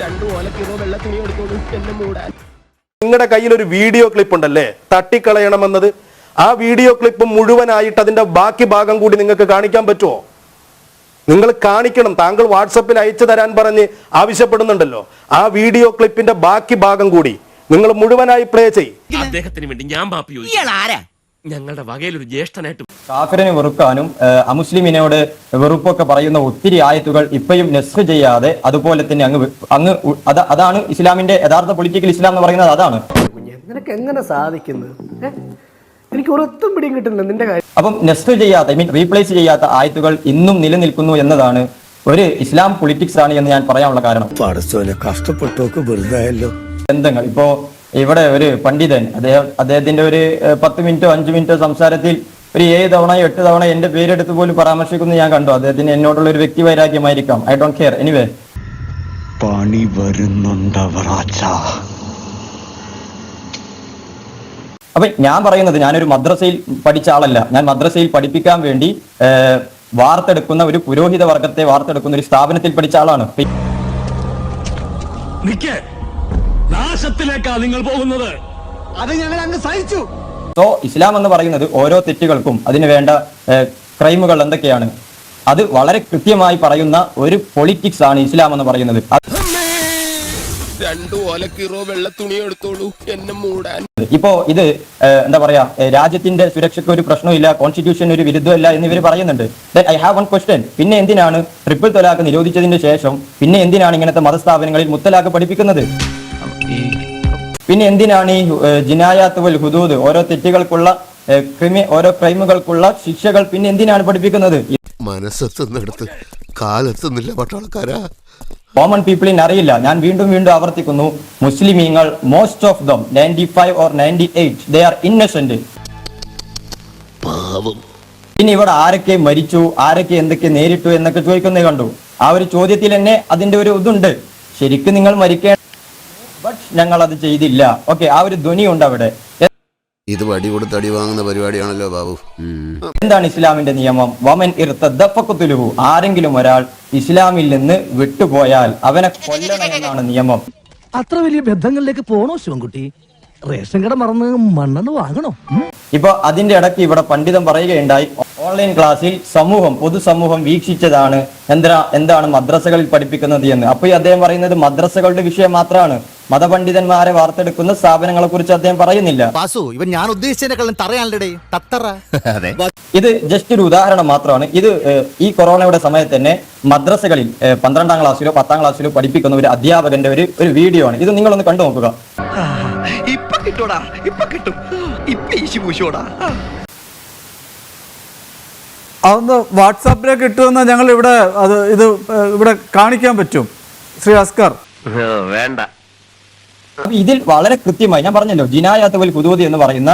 രണ്ടു ഓലക്കിറോ വെള്ള തുണി എടുത്തോളൂ എന്നെ മൂടാൻ നിങ്ങളുടെ കയ്യിൽ ഒരു വീഡിയോ ക്ലിപ്പ് ഉണ്ടല്ലേ? തട്ടിക്കളയണമെന്നത്. ആ വീഡിയോ ക്ലിപ്പ് മുഴുവനായിട്ട് അതിന്റെ ബാക്കി ഭാഗം കൂടി നിങ്ങൾക്ക് കാണിക്കാൻ പറ്റുമോ? നിങ്ങൾ കാണിക്കണം. താങ്കൾ വാട്സപ്പിൽ അയച്ചു തരാൻ പറഞ്ഞ് ആവശ്യപ്പെടുന്നുണ്ടല്ലോ. ആ വീഡിയോ ക്ലിപ്പിന്റെ ബാക്കി ഭാഗം കൂടി നിങ്ങൾ മുഴുവനായി പ്ലേ ചെയ്യും. അദ്ദേഹത്തിന് വേണ്ടി ഞാൻ ഞങ്ങളുടെ വകയിലൊരു ജ്യേഷ്ഠനായിട്ട് കാഫിറിനെ വെറുക്കാനും അമുസ്ലിമിനോട് വെറുപ്പൊക്കെ പറയുന്ന ഒത്തിരി ആയത്തുകൾ ഇപ്പോഴും നെസ്ഫ് ചെയ്യാതെ അതുപോലെ തന്നെ അങ്ങ് അങ്ങ് അതാണ് ഇസ്ലാമിന്റെ യഥാർത്ഥ പൊളിറ്റിക്കൽ ഇസ്ലാം എന്ന് പറയുന്നത് അതാണ്. നിനക്ക് എങ്ങനെ സാധിക്കുന്നു? എനിക്ക് ഒരൊത്തും പിടിയും കിട്ടുന്നില്ല നിന്റെ കാര്യം. അപ്പം നെസ്ഫ് ചെയ്യാത്ത ഐ മീൻ റീപ്ലേസ് ചെയ്യാത്ത ആയത്തുകൾ ഇന്നും നിലനിൽക്കുന്നു എന്നതാണ് ഒരു ഇസ്ലാം പൊളിറ്റിക്സ് ആണ് എന്ന് ഞാൻ പറയാനുള്ള കാരണം. കഷ്ടപ്പെട്ടോക്ക് വെറുതായല്ലോ. ബന്ധങ്ങൾ ഇപ്പോ ഇവിടെ ഒരു പണ്ഡിതൻ. അദ്ദേഹം അദ്ദേഹത്തിന്റെ ഒരു പത്ത് മിനിറ്റോ അഞ്ചു മിനിറ്റോ സംസാരത്തിൽ ഒരു ഏഴ് തവണ എട്ട് തവണ എന്റെ പേരെടുത്ത് പോലും പരാമർശിക്കുന്നു ഞാൻ കണ്ടു. അദ്ദേഹത്തിന് എന്നോടുള്ള ഒരു വ്യക്തി വൈരാഗ്യമായിരിക്കാം. ഐ ഡോണ്ട് കെയർ എനിവേ പണി വരുന്നുണ്ടവറാച്ച അപ്പൊ ഞാൻ പറയുന്നത് ഞാനൊരു മദ്രസയിൽ പഠിച്ച ആളല്ല. ഞാൻ മദ്രസയിൽ പഠിപ്പിക്കാൻ വേണ്ടി വാർത്തെടുക്കുന്ന ഒരു പുരോഹിത വർഗത്തെ വാർത്തെടുക്കുന്ന ഒരു സ്ഥാപനത്തിൽ പഠിച്ച ആളാണ്. നിക്കേ. നാശത്തിലേക്കാ നിങ്ങൾ പോകുന്നത്. അത് ഞങ്ങൾ അങ്ങ് സഹിച്ചു. സോ ഇസ്ലാം എന്ന് പറയുന്നത് ഓരോ തെറ്റുകൾക്കും അതിന് വേണ്ട ക്രൈമുകൾ എന്തൊക്കെയാണ്? അത് വളരെ കൃത്യമായി പറയുന്ന ഒരു പൊളിറ്റിക്സ് ആണ് ഇസ്ലാം എന്ന് പറയുന്നത്. അത് രണ്ടു ഓലക്കിറോ വെള്ള തുണി എടുത്തോളൂ എന്നെ മൂടാൻ. ഇപ്പോ ഇത് എന്താ പറയാ രാജ്യത്തിന്റെ സുരക്ഷയ്ക്ക് ഒരു പ്രശ്നമില്ല കോൺസ്റ്റിറ്റ്യൂഷൻ ഒരു വിരുദ്ധമല്ല എന്ന് ഇവർ പറയുന്നുണ്ട്. ഐ ഹാവ് വൺ ക്വസ്റ്റ്യൻ പിന്നെ എന്തിനാണ് ട്രിപ്പിൾ തൊലാക്ക് നിരോധിച്ചതിന് ശേഷം പിന്നെ എന്തിനാണ് ഇങ്ങനത്തെ മതസ്ഥാപനങ്ങളിൽ മുത്തലാക്ക് പഠിപ്പിക്കുന്നത്? പിന്നെ എന്തിനാണ് ഈ ജിനായാത്ത് വൽ ഹുദൂദ്? ഓരോ തെറ്റുകൾക്കുള്ള ക്രിമി ഓരോ ക്രൈമുകൾക്കുള്ള ശിക്ഷകൾ പിന്നെ എന്തിനാണ് പഠിപ്പിക്കുന്നത്? മനസ്സെത്തുന്നിടത്ത് കാലെത്തുന്നില്ല പട്ടാളക്കാരാ. കോമൺ പീപ്പിളിന് അറിയില്ല. ഞാൻ വീണ്ടും വീണ്ടും ആവർത്തിക്കുന്നു. മുസ്ലിമീങ്ങൾ most of them ninety five or ninety eight they are innocent പിന്നെ ഇവിടെ ആരൊക്കെ മരിച്ചു ആരൊക്കെ എന്തൊക്കെ നേരിട്ടു എന്നൊക്കെ ചോദിക്കുന്നത് കണ്ടു. ആ ഒരു ചോദ്യത്തിൽ തന്നെ അതിന്റെ ഒരു ഇതുണ്ട്. ശരിക്കും നിങ്ങൾ മരിക്കേണ്ട ബട്ട് ഞങ്ങൾ അത് ചെയ്തില്ല. ഓക്കെ ആ ഒരു ധ്വനി ഉണ്ട് അവിടെ. ഇത് വടി കൊടുത്ത് അടി വാങ്ങുന്ന പരിപാടിയാണല്ലോ ബാബു. എന്താണ് ഇസ്ലാമിന്റെ നിയമം? വമൻ ഇർത്തദ്ദഫഖത്തുലുഹു ആരെങ്കിലും ഒരാൾ ഇസ്ലാമിൽ നിന്ന് വിട്ടുപോയാൽ അവനെ കൊല്ലണമെന്നാണ് നിയമം. അത്ര വലിയ ബന്ധങ്ങളിലേക്ക് പോണോ ശിവൻകുട്ടി? റേഷൻ കട മറന്ന് മണ്ണെണ്ണ വാങ്ങണോ? ഇപ്പൊ അതിന്റെ ഇടയ്ക്ക് ഇവിടെ പണ്ഡിതൻ പറയുകയുണ്ടായി ഓൺലൈൻ ക്ലാസ്സിൽ സമൂഹം പൊതുസമൂഹം വീക്ഷിച്ചതാണ്. എന്താ എന്താണ് മദ്രസകളിൽ പഠിപ്പിക്കുന്നത് എന്ന്. അപ്പൊ ഈ അദ്ദേഹം പറയുന്നത് മദ്രസകളുടെ വിഷയം മാത്രമാണ്. മതപണ്ഡിതന്മാരെ വാർത്തെടുക്കുന്ന സ്ഥാപനങ്ങളെ കുറിച്ച് അദ്ദേഹം പറയുന്നില്ല. വാസു ഇവൻ ഞാൻ ഉദ്ദേശിച്ചതിനെക്കാളും തറയാണല്ലേ തത്തറ. അതെ. ഇത് ജസ്റ്റ് ഒരു ഉദാഹരണം മാത്രമാണ്. ഇത് ഏഹ്, ഈ കൊറോണയുടെ സമയത്ത് തന്നെ മദ്രസകളിൽ ഏഹ്, പന്ത്രണ്ടാം ക്ലാസ്സിലോ പത്താം ക്ലാസ്സിലോ പഠിപ്പിക്കുന്ന ഒരു അധ്യാപകന്റെ ഒരു ഒരു വീഡിയോ ആണ്. ഇത് നിങ്ങളൊന്ന് കണ്ടു നോക്കുക. ഇപ്പൊ കിട്ടൂടാ ഇപ്പൊ കിട്ടും. ഇപ്പൊ ഈശി പൂശോടാ. അതൊന്ന് വാട്സാപ്പിലേക്ക് കിട്ടുമെന്ന് ഞങ്ങൾ ഇവിടെ അത് ഇത് ഏഹ്, ഇവിടെ കാണിക്കാൻ പറ്റും. ശ്രീ അസ്കർ. വേണ്ട. ഇതിൽ വളരെ കൃത്യമായി ഞാൻ പറഞ്ഞല്ലോ ജിനായാത്തവൽ കുതൂതി എന്ന് പറയുന്ന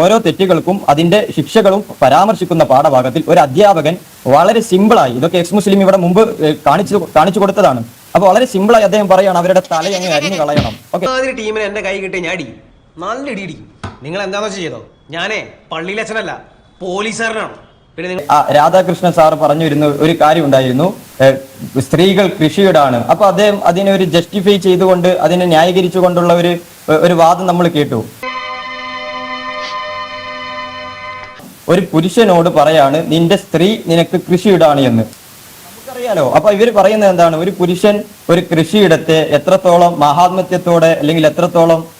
ഓരോ തെറ്റുകൾക്കും അതിന്റെ ശിക്ഷകളും പരാമർശിക്കുന്ന പാഠഭാഗത്തിൽ ഒരു അധ്യാപകൻ വളരെ സിമ്പിളായി ഇതൊക്കെ എക്സ് മുസ്ലിം ഇവിടെ മുമ്പ് കാണിച്ചു കാണിച്ചു കൊടുത്തതാണ്. അപ്പൊ വളരെ സിമ്പിളായി അദ്ദേഹം പറയാണ് അവരുടെ തലയങ്ങ് അരിഞ്ഞു കളയണം. ഓക്കെ. ടീമിന് എന്റെ കൈ കിട്ടി ഞാൻ അടിക്കും നല്ല ഇടി ഇടിക്കും. നിങ്ങൾ എന്താണെന്ന് വെച്ചാൽ ചെയ്തോ? ഞാനേ പള്ളിയിലച്ഛനല്ല പോലീസുകാരനാണ്. രാധാകൃഷ്ണൻ സാർ പറഞ്ഞു വരുന്ന ഒരു കാര്യം ഉണ്ടായിരുന്നു. സ്ത്രീകൾ കൃഷിയുടാണ്. അപ്പൊ അദ്ദേഹം അതിനെ ഒരു ജസ്റ്റിഫൈ ചെയ്തുകൊണ്ട് അതിനെ ന്യായീകരിച്ചുകൊണ്ടുള്ള ഒരു ഒരു വാദം നമ്മൾ കേട്ടു. ഒരു പുരുഷനോട് പറയാണ് നിന്റെ സ്ത്രീ നിനക്ക് കൃഷിയിടാണ് എന്ന്. നമുക്കറിയാലോ. അപ്പൊ ഇവർ പറയുന്നത് എന്താണ്? ഒരു പുരുഷൻ ഒരു കൃഷിയിടത്തെ എത്രത്തോളം മഹാത്മത്യത്തോടെ അല്ലെങ്കിൽ എത്രത്തോളം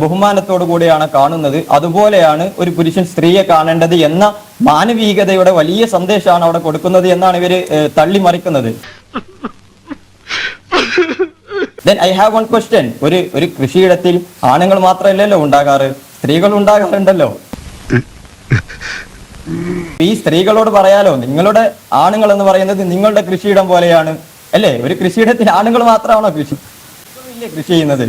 ബഹുമാനത്തോടു കൂടിയാണ് കാണുന്നത്. അതുപോലെയാണ് ഒരു പുരുഷൻ സ്ത്രീയെ കാണേണ്ടത് എന്ന മാനവീകതയുടെ വലിയ സന്ദേശമാണ് അവിടെ കൊടുക്കുന്നത് എന്നാണ് ഇവർ തള്ളി തള്ളിമറിക്കുന്നത്. Then I have one question ഒരു ഒരു കൃഷിയിടത്തിൽ ആണുങ്ങൾ മാത്രമല്ലല്ലോ ഉണ്ടാകാറ്? സ്ത്രീകൾ ഉണ്ടാകാറുണ്ടല്ലോ? ഈ സ്ത്രീകളോട് പറയാലോ നിങ്ങളുടെ ആണുങ്ങൾ എന്ന് പറയുന്നത് നിങ്ങളുടെ കൃഷിയിടം പോലെയാണ്. അല്ലേ? ഒരു കൃഷിയിടത്തിൽ ആണുങ്ങൾ മാത്രമാണോ കൃഷി? കൃഷി ചെയ്യുന്നത്.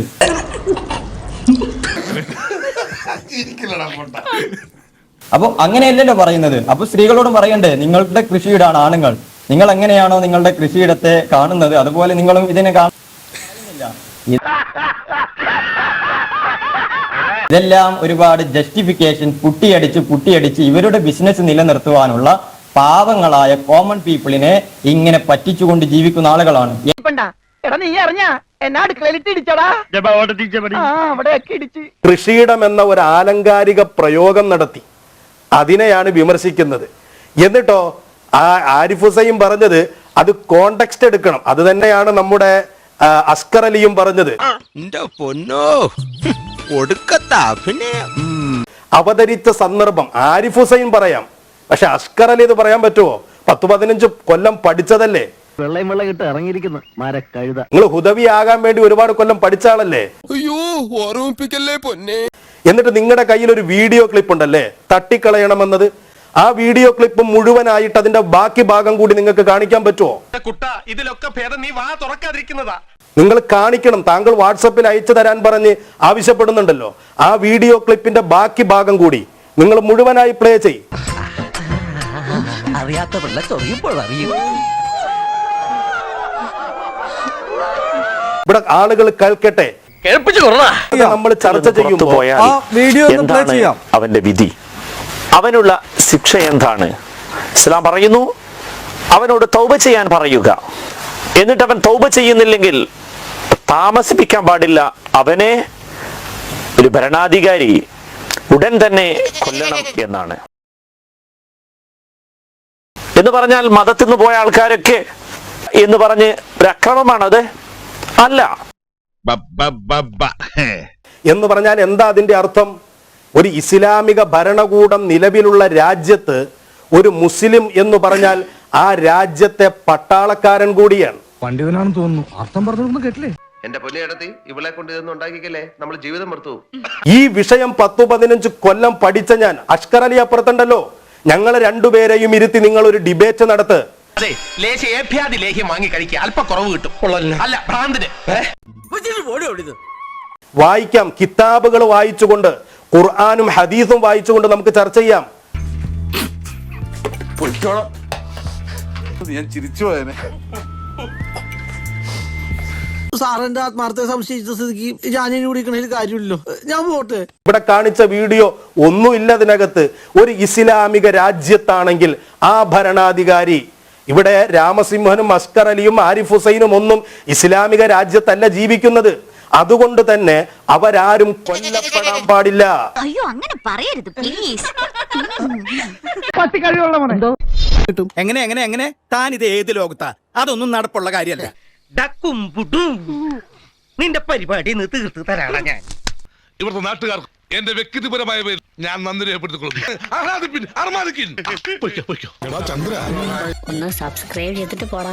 അപ്പൊ അങ്ങനെയല്ലല്ലോ പറയുന്നത്. അപ്പൊ സ്ത്രീകളോടും പറയണ്ടേ നിങ്ങളുടെ കൃഷിയിടാണ് ആണുങ്ങൾ. നിങ്ങൾ എങ്ങനെയാണോ നിങ്ങളുടെ കൃഷിയിടത്തെ കാണുന്നത്? അതുപോലെ നിങ്ങളും ഇതിനെ കാണുന്നില്ല ഇതെല്ലാം ഒരുപാട് ജസ്റ്റിഫിക്കേഷൻ പുട്ടിയടിച്ച് പുട്ടിയടിച്ച് ഇവരുടെ ബിസിനസ് നിലനിർത്തുവാനുള്ള പാവങ്ങളായ കോമൺ പീപ്പിളിനെ ഇങ്ങനെ പറ്റിച്ചുകൊണ്ട് ജീവിക്കുന്ന ആളുകളാണ്. എടാ നീ അറിഞ്ഞ? കൃഷിയിടം എന്ന ഒരു ആലങ്കാരിക പ്രയോഗം നടത്തി. അതിനെയാണ് വിമർശിക്കുന്നത്. എന്നിട്ടോ ആ ആരിഫ് ഹുസൈൻ പറഞ്ഞത് അത് കോണ്ടെക്സ്റ്റ് എടുക്കണം. അത് തന്നെയാണ് നമ്മുടെ അസ്കർ അലിയും പറഞ്ഞത്. അവതരിച്ച സന്ദർഭം ആരിഫ് ഹുസൈൻ പറയാം. പക്ഷെ അസ്കർ അലി ഇത് പറയാൻ പറ്റുമോ പത്ത് പതിനഞ്ച് കൊല്ലം പഠിച്ചതല്ലേ? വെള്ളയും വെള്ളം ഇട്ട് ഇറങ്ങിയിരിക്കുന്നു. മരക്കഴുത നിങ്ങൾ ഹുദവി ആകാൻ വേണ്ടി ഒരുപാട് കൊല്ലം പഠിച്ചാളല്ലേ അയ്യോ ഓർമ്മിപ്പിക്കല്ലേ പൊന്നെ? എന്നിട്ട് നിങ്ങളുടെ കയ്യിൽ ഒരു വീഡിയോ ക്ലിപ്പ് ഉണ്ടല്ലേ? തട്ടിക്കളയണമെന്നത്. ആ വീഡിയോ ക്ലിപ്പ് മുഴുവനായിട്ട് അതിന്റെ ബാക്കി ഭാഗം കൂടി നിങ്ങൾക്ക് കാണിക്കാൻ പറ്റുമോ കുട്ട ഇതിലൊക്കെ ഭേദം നീ വാ തുറക്കാതിരിക്കുന്നതാ. നിങ്ങൾ കാണിക്കണം. താങ്കൾ വാട്സപ്പിൽ അയച്ചു തരാൻ പറഞ്ഞ് ആവശ്യപ്പെടുന്നുണ്ടല്ലോ. ആ വീഡിയോ ക്ലിപ്പിന്റെ ബാക്കി ഭാഗം കൂടി നിങ്ങൾ മുഴുവനായി പ്ലേ ചെയ്യും. അറിയാത്ത പിള്ള ചൊറിയുമ്പോൾ അറിയും ഇവിടെ ആളുകൾ കേൾക്കട്ടെ? നമ്മൾ ചർച്ച ചെയ്യുമ്പോൾ ആ വീഡിയോ ഒന്ന് പ്ലേ ചെയ്യാം. അവന്റെ വിധി? അവനുള്ള ശിക്ഷ എന്താണ്? ഇസ്ലാം പറയുന്നു അവനോട് തൗബ ചെയ്യാൻ പറയുക. എന്നിട്ട് അവൻ തൗബ ചെയ്യുന്നില്ലെങ്കിൽ താമസിപ്പിക്കാൻ പാടില്ല. അവനെ ഒരു ഭരണാധികാരി ഉടൻ തന്നെ കൊല്ലണം എന്നാണ്. എന്ന് പറഞ്ഞാൽ മതത്തിൽ നിന്ന് പോയ ആൾക്കാരൊക്കെ എന്ന് പറഞ്ഞ് ഒരു അക്രമമാണത്. അല്ല. എന്ന് പറഞ്ഞാൽ എന്താ അതിന്റെ അർത്ഥം? ഒരു ഇസ്ലാമിക ഭരണകൂടം നിലവിലുള്ള രാജ്യത്ത് ഒരു മുസ്ലിം എന്ന് പറഞ്ഞാൽ ആ രാജ്യത്തെ പട്ടാളക്കാരൻ കൂടിയാണ്. പണ്ഡിതനാണെന്ന് തോന്നുന്നു. അർത്ഥം പറഞ്ഞു കേട്ടില്ലേ? എന്റെ പൊന്നിയിടത്തി ഇവളെ കൊണ്ട് ഇതൊന്നും ഉണ്ടാക്കിക്കല്ലേ? നമ്മൾ ജീവിതം മറുത്തു ഈ വിഷയം പത്തു പതിനഞ്ച് കൊല്ലം പഠിച്ച ഞാൻ അഷ്കർ അലി അപ്പുറത്തുണ്ടല്ലോ ഞങ്ങളെ രണ്ടുപേരെയും ഇരുത്തി നിങ്ങൾ ഒരു ഡിബേറ്റ് നടത്ത്. അതെ ലേശ ഏഭ്യാദി ലേഹ്യം വാങ്ങി കഴിക്കുക. അല്പ കുറവ് കിട്ടും. അല്ല ഭ്രാന്തിന്. വായിക്കാം. കിതാബുകൾ വായിച്ചുകൊണ്ട് ഖുർആാനും ഹദീസും വായിച്ചുകൊണ്ട് നമുക്ക് ചർച്ച ചെയ്യാം. സാറിന്റെ ആത്മാർത്ഥ സംശയിച്ച സ്ഥിതിക്ക് ജാനിന് കുടിക്കണതിൽ കാര്യമില്ലല്ലോ. ഞാൻ പോട്ടെ. ഇവിടെ കാണിച്ച വീഡിയോ ഒന്നുമില്ല അതിനകത്ത് ഒരു ഇസ്ലാമിക രാജ്യത്താണെങ്കിൽ ആ ഭരണാധികാരി ഇവിടെ രാമസിംഹനും അസ്കർ അലിയും ആരിഫ് ഹുസൈനും ഒന്നും ഇസ്ലാമിക രാജ്യത്തല്ല ജീവിക്കുന്നത്. അതുകൊണ്ട് തന്നെ അവരാരും കൊല്ലപ്പെടാൻ പാടില്ല. അയ്യോ അങ്ങനെ പറയരുത് പ്ലീസ് എങ്ങനെ എങ്ങനെ എങ്ങനെ? താൻ ഇത് ഏത് ലോകത്താ? അതൊന്നും നടപ്പുള്ള കാര്യമല്ല. ഡക്കും നിന്റെ പരിപാടി തീർത്ത് തരാടാ ഞാൻ. ഇവിടുത്തെ നാട്ടുകാർ എന്റെ വ്യക്തിപരമായ പേര് ഞാൻ നന്ദി രേഖപ്പെടുത്തിക്കൊള്ളുന്നു. ഒന്ന് സബ്സ്ക്രൈബ് ചെയ്തിട്ട് പോടാ.